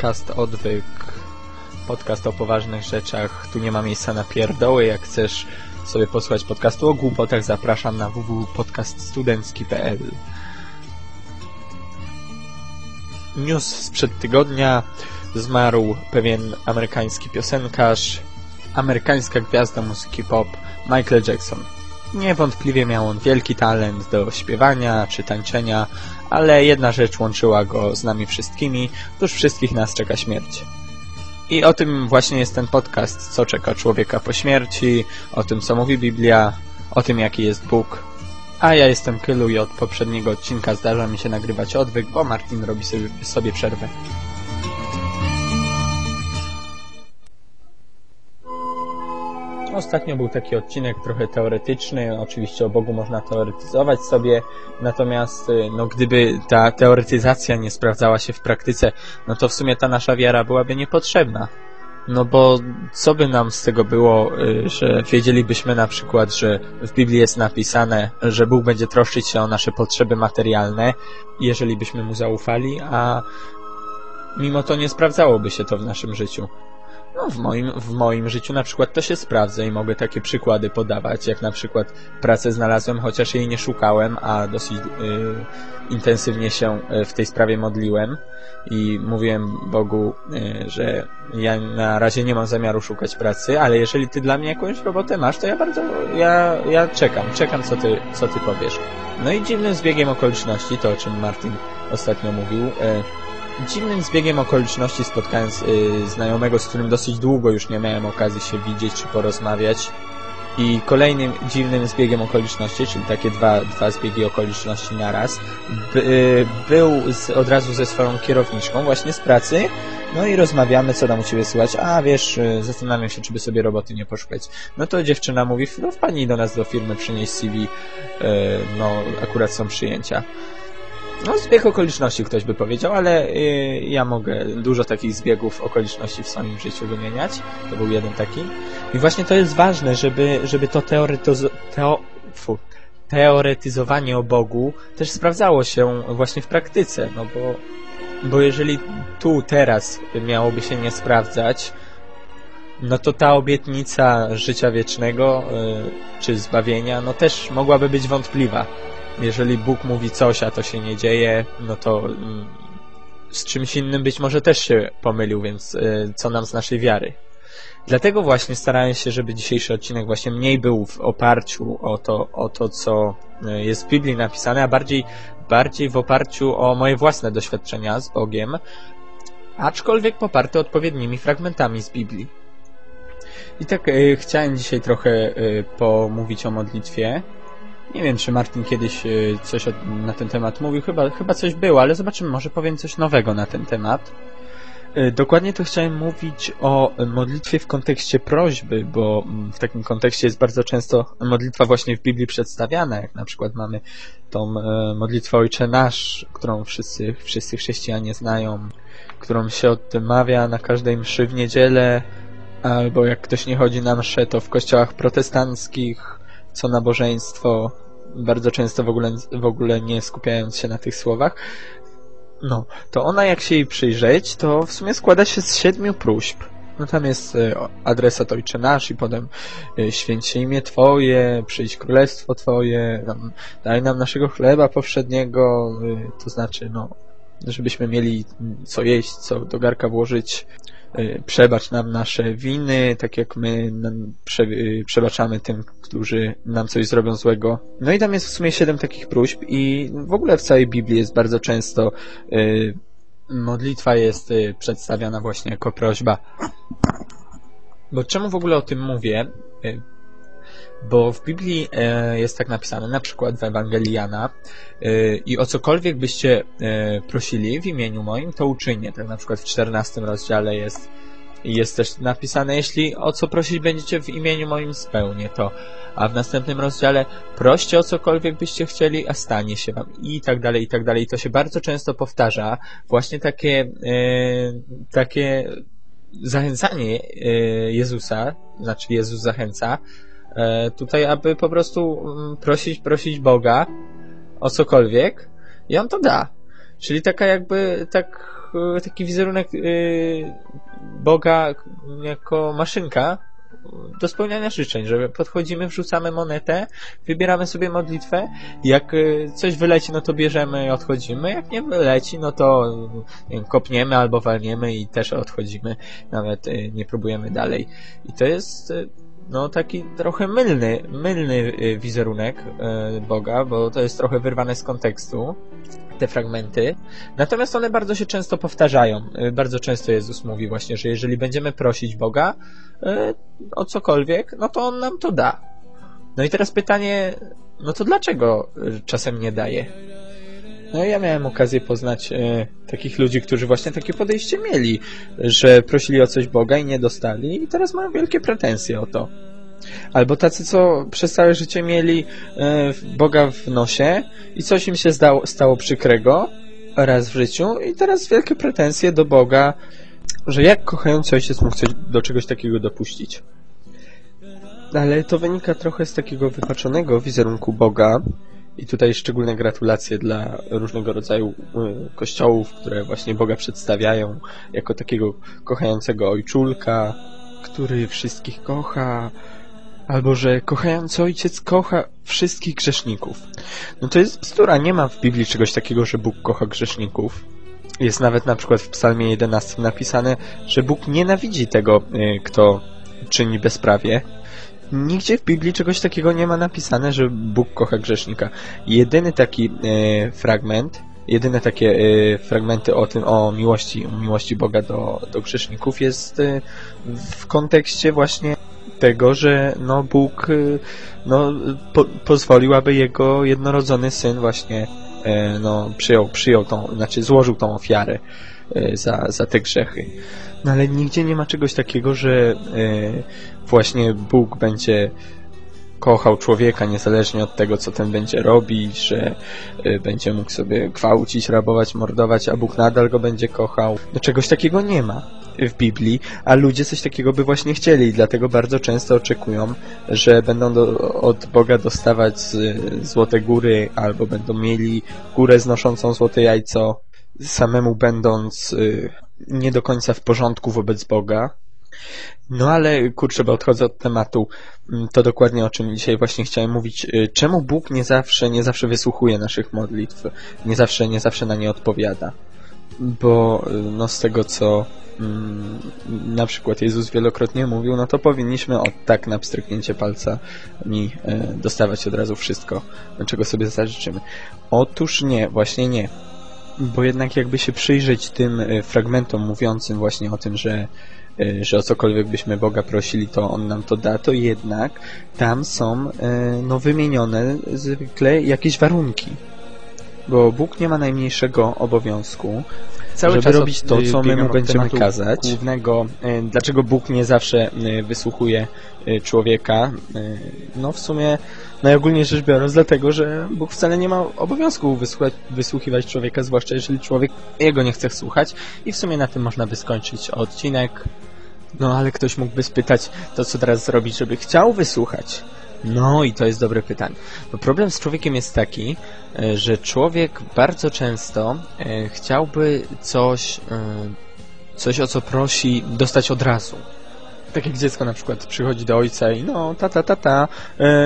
podcast Odwyk. Podcast o poważnych rzeczach. Tu nie ma miejsca na pierdoły. Jak chcesz sobie posłuchać podcastu o głupotach, zapraszam na www.podcaststudencki.pl News sprzed tygodnia. Zmarł pewien amerykański piosenkarz, amerykańska gwiazda muzyki pop Michael Jackson. Niewątpliwie miał on wielki talent do śpiewania czy tańczenia, ale jedna rzecz łączyła go z nami wszystkimi, tuż wszystkich nas czeka śmierć. I o tym właśnie jest ten podcast, co czeka człowieka po śmierci, o tym co mówi Biblia, o tym jaki jest Bóg. A ja jestem Kylu i od poprzedniego odcinka zdarza mi się nagrywać odwyk, bo Martin robi sobie, sobie przerwę. Ostatnio był taki odcinek trochę teoretyczny, oczywiście o Bogu można teoretyzować sobie, natomiast y, no, gdyby ta teoretyzacja nie sprawdzała się w praktyce, no to w sumie ta nasza wiara byłaby niepotrzebna. No bo co by nam z tego było, y, że wiedzielibyśmy na przykład, że w Biblii jest napisane, że Bóg będzie troszczyć się o nasze potrzeby materialne, jeżeli byśmy Mu zaufali, a mimo to nie sprawdzałoby się to w naszym życiu. No, w moim, w moim życiu na przykład to się sprawdza i mogę takie przykłady podawać, jak na przykład pracę znalazłem, chociaż jej nie szukałem, a dosyć y, intensywnie się y, w tej sprawie modliłem i mówiłem Bogu, y, że ja na razie nie mam zamiaru szukać pracy, ale jeżeli ty dla mnie jakąś robotę masz, to ja bardzo, ja, ja czekam, czekam co ty, co ty powiesz. No i dziwnym zbiegiem okoliczności, to o czym Martin ostatnio mówił, y, dziwnym zbiegiem okoliczności spotkałem y, znajomego, z którym dosyć długo już nie miałem okazji się widzieć czy porozmawiać. I kolejnym dziwnym zbiegiem okoliczności, czyli takie dwa, dwa zbiegi okoliczności naraz, by, y, był z, od razu ze swoją kierowniczką właśnie z pracy, no i rozmawiamy, co tam u Ciebie słychać. A, wiesz, y, zastanawiam się, czy by sobie roboty nie poszukać. No to dziewczyna mówi, no wpadnij do nas do firmy, przynieś CV, no akurat są przyjęcia. No, zbieg okoliczności ktoś by powiedział, ale y, ja mogę dużo takich zbiegów okoliczności w swoim życiu wymieniać. To był jeden taki. I właśnie to jest ważne, żeby, żeby to teoretyzo teo fu, teoretyzowanie o Bogu też sprawdzało się właśnie w praktyce, no bo, bo jeżeli tu, teraz miałoby się nie sprawdzać, no to ta obietnica życia wiecznego y, czy zbawienia, no też mogłaby być wątpliwa jeżeli Bóg mówi coś, a to się nie dzieje, no to mm, z czymś innym być może też się pomylił, więc y, co nam z naszej wiary? Dlatego właśnie starałem się, żeby dzisiejszy odcinek właśnie mniej był w oparciu o to, o to co y, jest w Biblii napisane, a bardziej, bardziej w oparciu o moje własne doświadczenia z Bogiem, aczkolwiek poparte odpowiednimi fragmentami z Biblii. I tak y, chciałem dzisiaj trochę y, pomówić o modlitwie, nie wiem, czy Martin kiedyś e, coś na ten temat mówił. Chyba, chyba coś było, ale zobaczymy, może powiem coś nowego na ten temat. E, dokładnie to chciałem mówić o modlitwie w kontekście prośby, bo mm, w takim kontekście jest bardzo często modlitwa właśnie w Biblii przedstawiana, jak na przykład mamy tą e, modlitwę Ojcze Nasz, którą wszyscy, wszyscy chrześcijanie znają, którą się odmawia na każdej mszy w niedzielę, albo jak ktoś nie chodzi na mszę, to w kościołach protestanckich, co nabożeństwo, bardzo często w ogóle, w ogóle nie skupiając się na tych słowach. No, to ona jak się jej przyjrzeć, to w sumie składa się z siedmiu próśb. No tam jest e, adresat Ojcze Nasz i potem e, święć się imię Twoje, przyjdź królestwo Twoje, daj nam naszego chleba powszedniego, e, to znaczy, no, żebyśmy mieli co jeść, co do garka włożyć, Y, przebacz nam nasze winy, tak jak my prze, y, przebaczamy tym, którzy nam coś zrobią złego. No i tam jest w sumie siedem takich próśb i w ogóle w całej Biblii jest bardzo często y, modlitwa jest y, przedstawiana właśnie jako prośba. Bo czemu w ogóle o tym mówię? Y, bo w Biblii e, jest tak napisane, na przykład w Ewangelii Jana e, i o cokolwiek byście e, prosili w imieniu moim, to uczynię. Tak na przykład w 14 rozdziale jest jest też napisane, jeśli o co prosić będziecie w imieniu moim spełnię to. A w następnym rozdziale proście o cokolwiek byście chcieli, a stanie się wam. I tak dalej, i tak dalej. I to się bardzo często powtarza. Właśnie takie, takie zachęcanie Jezusa, znaczy Jezus zachęca, tutaj, aby po prostu mm, prosić, prosić Boga o cokolwiek i On to da. Czyli taka jakby, tak e, taki wizerunek e, Boga jako maszynka do spełniania życzeń, że podchodzimy, wrzucamy monetę, wybieramy sobie modlitwę, jak e, coś wyleci, no to bierzemy i odchodzimy, jak nie wyleci, no to wiem, kopniemy albo walniemy i też odchodzimy, nawet e, nie próbujemy dalej. I to jest e, no taki trochę mylny, mylny wizerunek Boga, bo to jest trochę wyrwane z kontekstu te fragmenty. Natomiast one bardzo się często powtarzają. Bardzo często Jezus mówi właśnie, że jeżeli będziemy prosić Boga, o cokolwiek, no to on nam to da. No i teraz pytanie, no to dlaczego czasem nie daje? No ja miałem okazję poznać e, takich ludzi, którzy właśnie takie podejście mieli, że prosili o coś Boga i nie dostali i teraz mają wielkie pretensje o to. Albo tacy, co przez całe życie mieli e, Boga w nosie i coś im się zdało, stało przykrego raz w życiu i teraz wielkie pretensje do Boga, że jak kochający ojciec mógł coś, do czegoś takiego dopuścić. Ale to wynika trochę z takiego wypaczonego wizerunku Boga i tutaj szczególne gratulacje dla różnego rodzaju y, kościołów, które właśnie Boga przedstawiają jako takiego kochającego ojczulka, który wszystkich kocha, albo że kochający ojciec kocha wszystkich grzeszników. No to jest bzdura, nie ma w Biblii czegoś takiego, że Bóg kocha grzeszników. Jest nawet na przykład w psalmie 11 napisane, że Bóg nienawidzi tego, y, kto czyni bezprawie. Nigdzie w Biblii czegoś takiego nie ma napisane, że Bóg kocha grzesznika. Jedyny taki e, fragment, jedyne takie e, fragmenty o tym, o miłości, miłości Boga do, do grzeszników jest e, w kontekście właśnie tego, że no Bóg no, po, pozwolił, aby Jego jednorodzony Syn właśnie E, no, przyjął, przyjął tą, znaczy złożył tą ofiarę e, za, za te grzechy. No ale nigdzie nie ma czegoś takiego, że e, właśnie Bóg będzie kochał człowieka niezależnie od tego, co ten będzie robić, że będzie mógł sobie gwałcić, rabować, mordować, a Bóg nadal go będzie kochał. No czegoś takiego nie ma w Biblii, a ludzie coś takiego by właśnie chcieli i dlatego bardzo często oczekują, że będą do, od Boga dostawać z, złote góry albo będą mieli górę znoszącą złote jajco, samemu będąc y, nie do końca w porządku wobec Boga. No ale kurczę, bo odchodzę od tematu, mm, to dokładnie o czym dzisiaj właśnie chciałem mówić. Y, czemu Bóg nie zawsze, nie zawsze wysłuchuje naszych modlitw, nie zawsze, nie zawsze na nie odpowiada? Bo y, no z tego co Mm, na przykład Jezus wielokrotnie mówił, no to powinniśmy od tak na pstryknięcie palca mi e, dostawać od razu wszystko, czego sobie zażyczymy. Otóż nie, właśnie nie. Bo jednak jakby się przyjrzeć tym e, fragmentom mówiącym właśnie o tym, że e, że o cokolwiek byśmy Boga prosili, to On nam to da, to jednak tam są no, wymienione zwykle jakieś warunki. Bo Bóg nie ma najmniejszego obowiązku cały żeby czas robić to, co my mu będziemy kazać. Głównego, e, dlaczego Bóg nie zawsze e, wysłuchuje człowieka? No w sumie najogólniej rzecz biorąc dlatego, że Bóg wcale nie ma obowiązku wysłuchać, wysłuchiwać człowieka, zwłaszcza jeżeli człowiek jego nie chce słuchać i w sumie na tym można by skończyć odcinek. No ale ktoś mógłby spytać, to co teraz zrobić, żeby chciał wysłuchać? No i to jest dobre pytanie. Bo problem z człowiekiem jest taki, e, że człowiek bardzo często e, chciałby coś, e, coś o co prosi, dostać od razu. Tak jak dziecko na przykład przychodzi do ojca i no, tata, tata,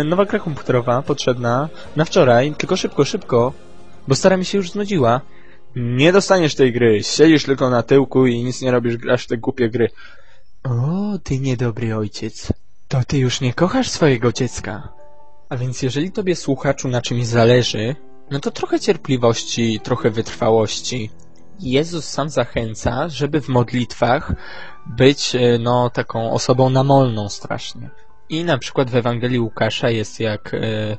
nowa gra komputerowa potrzebna na wczoraj, tylko szybko, szybko, bo stara mi się już znudziła. Nie dostaniesz tej gry, siedzisz tylko na tyłku i nic nie robisz, grasz w te głupie gry. O, ty niedobry ojciec. To ty już nie kochasz swojego dziecka. A więc jeżeli tobie słuchaczu na czymś zależy, no to trochę cierpliwości, trochę wytrwałości. Jezus sam zachęca, żeby w modlitwach być e, no taką osobą namolną strasznie. I na przykład w Ewangelii Łukasza jest jak e,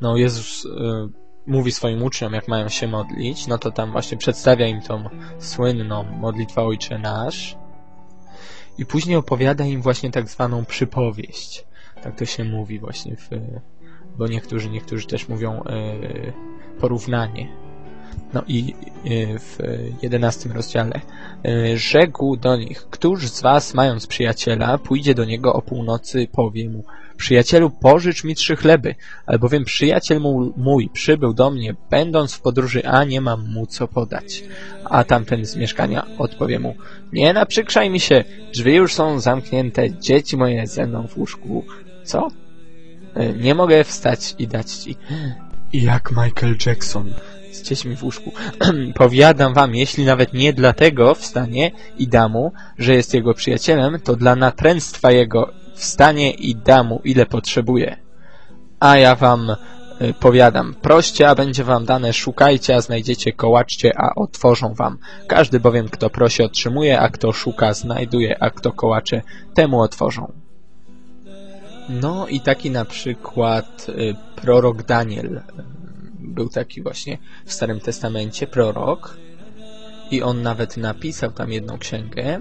no Jezus e, mówi swoim uczniom, jak mają się modlić, no to tam właśnie przedstawia im tą słynną modlitwę Ojcze Nasz, i później opowiada im właśnie tak zwaną przypowieść. Tak to się mówi właśnie w, bo niektórzy, niektórzy też mówią e, porównanie. No i e, w jedenastym rozdziale e, rzekł do nich, któż z was, mając przyjaciela, pójdzie do niego o północy, powie mu, Przyjacielu, pożycz mi trzy chleby, albowiem przyjaciel mój, przybył do mnie, będąc w podróży, a nie mam mu co podać. A tamten z mieszkania odpowie mu, nie naprzykrzaj mi się, drzwi już są zamknięte, dzieci moje ze mną w łóżku. Co? E, Nie mogę wstać i dać ci. Jak Michael Jackson z dziećmi w łóżku. Powiadam wam, jeśli nawet nie dlatego wstanie i da mu, że jest jego przyjacielem, to dla natręctwa jego wstanie i da mu, ile potrzebuje. A ja wam y, powiadam, proście, a będzie wam dane, szukajcie, a znajdziecie, kołaczcie, a otworzą wam. Każdy bowiem, kto prosi, otrzymuje, a kto szuka, znajduje, a kto kołacze, temu otworzą. No i taki na przykład y, prorok Daniel. Był taki właśnie w Starym Testamencie prorok i on nawet napisał tam jedną księgę.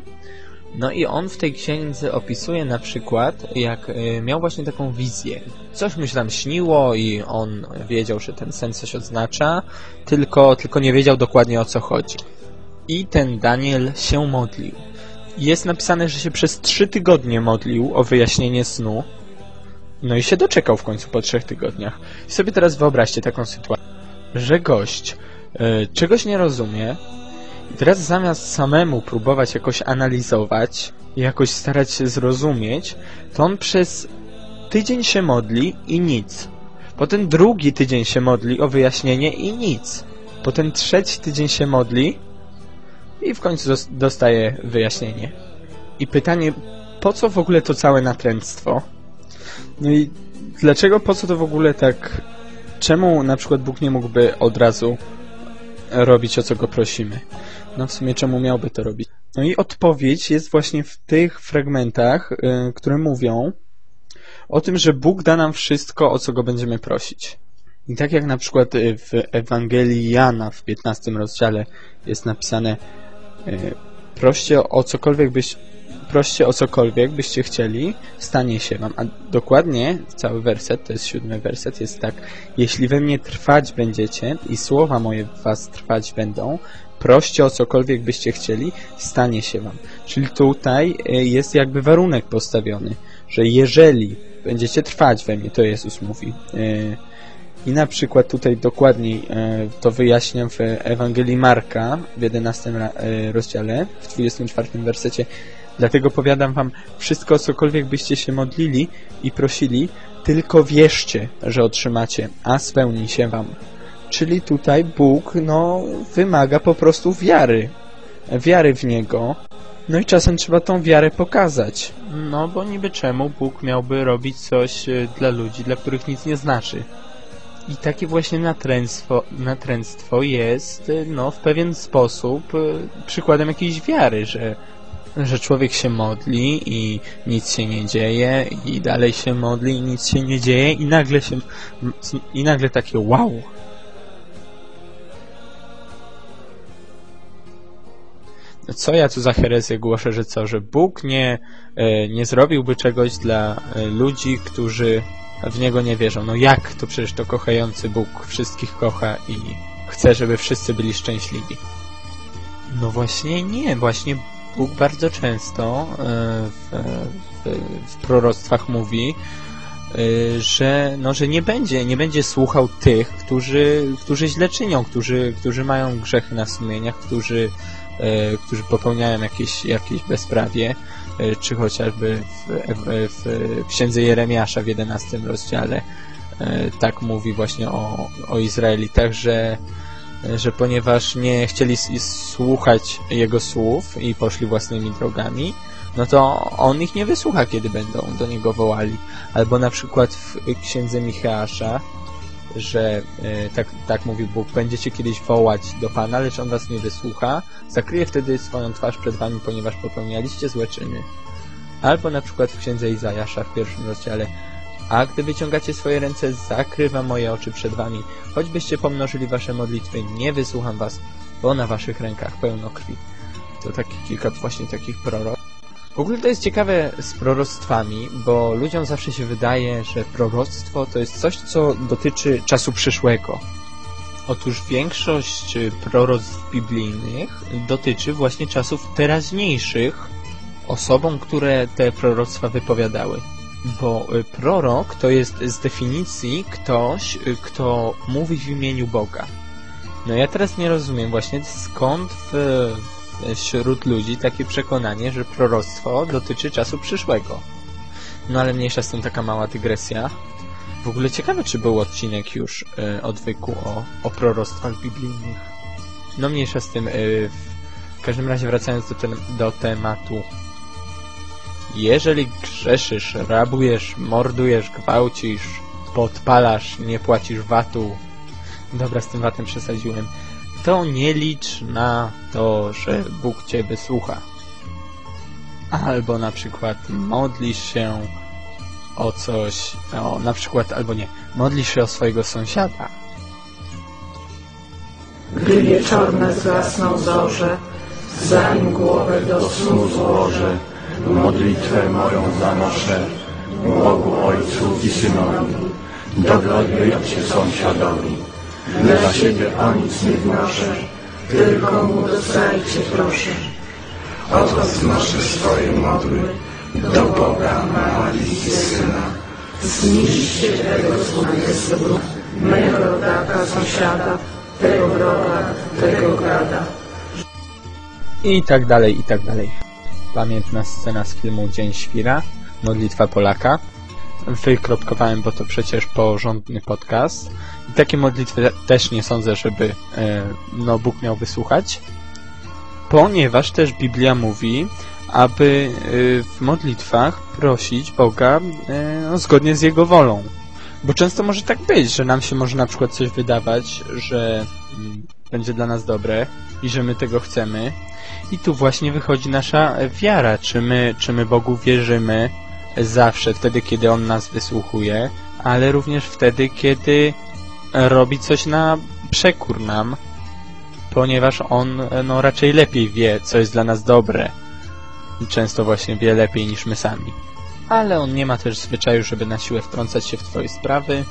No i on w tej księdze opisuje na przykład, jak y, miał właśnie taką wizję. Coś mu się tam śniło i on wiedział, że ten sen coś oznacza, tylko, tylko nie wiedział dokładnie o co chodzi. I ten Daniel się modlił. Jest napisane, że się przez trzy tygodnie modlił o wyjaśnienie snu. No i się doczekał w końcu po trzech tygodniach. I sobie teraz wyobraźcie taką sytuację, że gość y, czegoś nie rozumie, teraz zamiast samemu próbować jakoś analizować jakoś starać się zrozumieć, to on przez tydzień się modli i nic. Potem drugi tydzień się modli o wyjaśnienie i nic. Potem trzeci tydzień się modli i w końcu dos- dostaje wyjaśnienie. I pytanie, po co w ogóle to całe natręctwo? No i dlaczego, po co to w ogóle tak... Czemu na przykład Bóg nie mógłby od razu robić o co go prosimy? No w sumie czemu miałby to robić? No i odpowiedź jest właśnie w tych fragmentach, y, które mówią o tym, że Bóg da nam wszystko, o co go będziemy prosić. I tak jak na przykład y, w Ewangelii Jana w 15 rozdziale jest napisane y, proście o cokolwiek byś proście o cokolwiek byście chcieli, stanie się wam. A dokładnie cały werset, to jest siódmy werset, jest tak. Jeśli we mnie trwać będziecie i słowa moje w was trwać będą, proście o cokolwiek byście chcieli, stanie się wam. Czyli tutaj y, jest jakby warunek postawiony, że jeżeli będziecie trwać we mnie, to Jezus mówi. y, I na przykład tutaj dokładniej y, to wyjaśniam w Ewangelii Marka w 11 ra- y, rozdziale, w 24 wersecie. Dlatego powiadam wam, wszystko cokolwiek byście się modlili i prosili, tylko wierzcie, że otrzymacie, a spełni się wam. Czyli tutaj Bóg, no, wymaga po prostu wiary. Wiary w Niego. No i czasem trzeba tą wiarę pokazać. No, bo niby czemu Bóg miałby robić coś e, dla ludzi, dla których nic nie znaczy. I takie właśnie natręctwo, natręctwo jest, e, no, w pewien sposób e, przykładem jakiejś wiary, że że człowiek się modli i nic się nie dzieje i dalej się modli i nic się nie dzieje i nagle się i nagle takie wow co ja tu za herezję głoszę, że co, że Bóg nie, e, nie zrobiłby czegoś dla e, ludzi, którzy w Niego nie wierzą. No jak to przecież to kochający Bóg wszystkich kocha i chce, żeby wszyscy byli szczęśliwi. No właśnie nie, właśnie Bóg bardzo często e, w, w, w proroctwach mówi, e, że, no, że nie będzie, nie będzie słuchał tych, którzy, którzy źle czynią, którzy, którzy mają grzechy na sumieniach, którzy, e, którzy popełniają jakieś, jakieś bezprawie, czy chociażby w, w, księdze Jeremiasza w 11 rozdziale tak mówi właśnie o, o Izraelitach, że że ponieważ nie chcieli słuchać jego słów i poszli własnymi drogami, no to on ich nie wysłucha, kiedy będą do niego wołali. Albo na przykład w księdze Micheasza, że e, tak, tak mówił Bóg, będziecie kiedyś wołać do Pana, lecz on was nie wysłucha, zakryje wtedy swoją twarz przed wami, ponieważ popełnialiście złe czyny. Albo na przykład w księdze Izajasza w pierwszym rozdziale, a gdy wyciągacie swoje ręce, zakrywam moje oczy przed wami. Choćbyście pomnożyli wasze modlitwy, nie wysłucham was, bo na waszych rękach pełno krwi. To takie kilka właśnie takich prorok. W ogóle to jest ciekawe z proroctwami, bo ludziom zawsze się wydaje, że proroctwo to jest coś, co dotyczy czasu przyszłego. Otóż większość proroctw biblijnych dotyczy właśnie czasów teraźniejszych osobom, które te proroctwa wypowiadały. Bo y, prorok to jest z definicji ktoś, y, kto mówi w imieniu Boga. No ja teraz nie rozumiem właśnie skąd w, wśród ludzi takie przekonanie, że proroctwo dotyczy czasu przyszłego. No ale mniejsza z tym taka mała dygresja. W ogóle ciekawe, czy był odcinek już y, odwyku o, o proroctwach biblijnych. No mniejsza z tym. Y, w każdym razie wracając do, te, do tematu. Jeżeli grzeszysz, rabujesz, mordujesz, gwałcisz, podpalasz, nie płacisz VAT-u, dobra, z tym VAT-em przesadziłem, to nie licz na to, że Bóg cię wysłucha. Albo na przykład modlisz się o coś, o na przykład, albo nie, modlisz się o swojego sąsiada. Gdy wieczorne zgasną zorze, zanim głowę do snu złożę, modlitwę moją zanoszę Bogu Ojcu i Synowi, dogodnie Cię sąsiadowi. Dla siebie o nic nie wnoszę, tylko mu dostajcie proszę. oto znoszę swoje modły do Boga Marii i Syna. Zniszczcie tego złego mego rodaka, sąsiada, tego wroga, tego gada. I tak dalej, i tak dalej. Pamiętna scena z filmu Dzień Świra, modlitwa Polaka. Wykropkowałem, bo to przecież porządny podcast. I takie modlitwy też nie sądzę, żeby e, no, Bóg miał wysłuchać. Ponieważ też Biblia mówi, aby e, w modlitwach prosić Boga e, no, zgodnie z Jego wolą. Bo często może tak być, że nam się może na przykład coś wydawać, że mm, będzie dla nas dobre i że my tego chcemy. I tu właśnie wychodzi nasza wiara, czy my, czy my Bogu wierzymy zawsze wtedy, kiedy On nas wysłuchuje, ale również wtedy, kiedy robi coś na przekór nam, ponieważ On no, raczej lepiej wie, co jest dla nas dobre. Często właśnie wie lepiej niż my sami. Ale On nie ma też zwyczaju, żeby na siłę wtrącać się w Twoje sprawy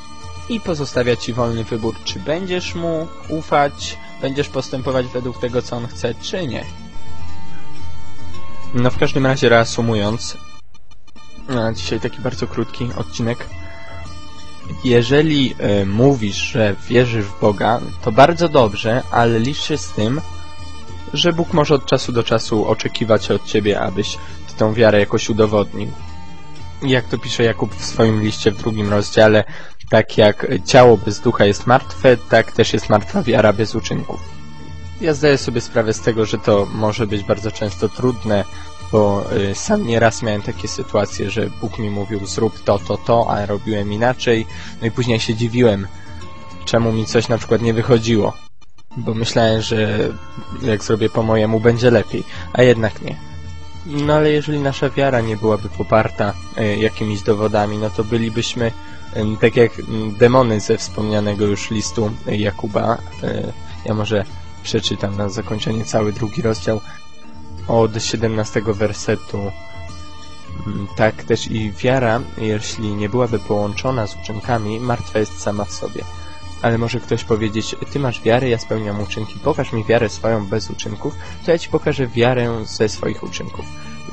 i pozostawia Ci wolny wybór, czy będziesz Mu ufać, będziesz postępować według tego, co On chce, czy nie. No w każdym razie reasumując, a dzisiaj taki bardzo krótki odcinek. Jeżeli y, mówisz, że wierzysz w Boga, to bardzo dobrze, ale licz się z tym, że Bóg może od czasu do czasu oczekiwać od ciebie, abyś ty tą wiarę jakoś udowodnił. Jak to pisze Jakub w swoim liście w drugim rozdziale, tak jak ciało bez ducha jest martwe, tak też jest martwa wiara bez uczynków. Ja zdaję sobie sprawę z tego, że to może być bardzo często trudne, bo y, sam nieraz miałem takie sytuacje, że Bóg mi mówił zrób to, to, to, a robiłem inaczej, no i później się dziwiłem, czemu mi coś na przykład nie wychodziło, bo myślałem, że jak zrobię po mojemu będzie lepiej, a jednak nie. No ale jeżeli nasza wiara nie byłaby poparta y, jakimiś dowodami, no to bylibyśmy y, tak jak demony ze wspomnianego już listu Jakuba. Ja może przeczytam na zakończenie cały drugi rozdział od 17 wersetu. Tak też i wiara, jeśli nie byłaby połączona z uczynkami, martwa jest sama w sobie. Ale może ktoś powiedzieć, ty masz wiarę, ja spełniam uczynki, pokaż mi wiarę swoją bez uczynków, to ja ci pokażę wiarę ze swoich uczynków.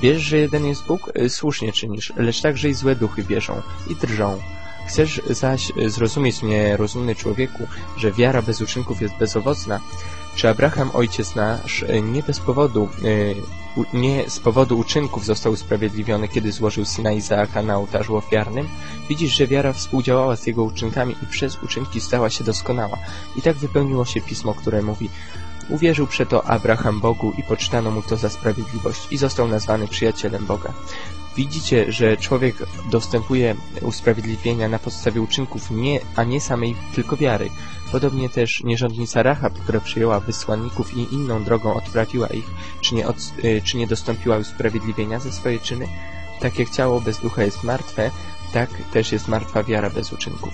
Wiesz, że jeden jest Bóg? Słusznie czynisz, lecz także i złe duchy wierzą i drżą. Chcesz zaś zrozumieć mnie, rozumny człowieku, że wiara bez uczynków jest bezowocna? Czy Abraham, ojciec nasz, nie bez powodu, nie z powodu uczynków został usprawiedliwiony, kiedy złożył syna Izaaka na ołtarzu ofiarnym? Widzisz, że wiara współdziałała z jego uczynkami i przez uczynki stała się doskonała. I tak wypełniło się pismo, które mówi Uwierzył przeto Abraham Bogu i poczytano mu to za sprawiedliwość i został nazwany przyjacielem Boga. Widzicie, że człowiek dostępuje usprawiedliwienia na podstawie uczynków, nie, a nie samej tylko wiary. Podobnie też nierządnica Rahab, która przyjęła wysłanników i inną drogą odprawiła ich, czy nie, od, czy nie dostąpiła usprawiedliwienia za swoje czyny? Tak jak ciało bez ducha jest martwe, tak też jest martwa wiara bez uczynków.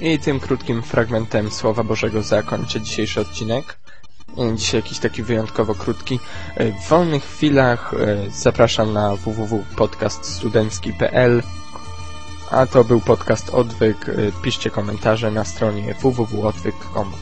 I tym krótkim fragmentem Słowa Bożego zakończę dzisiejszy odcinek. Dzisiaj jakiś taki wyjątkowo krótki. W wolnych chwilach zapraszam na www.podcaststudencki.pl A to był podcast Odwyk. Piszcie komentarze na stronie www.odwyk.com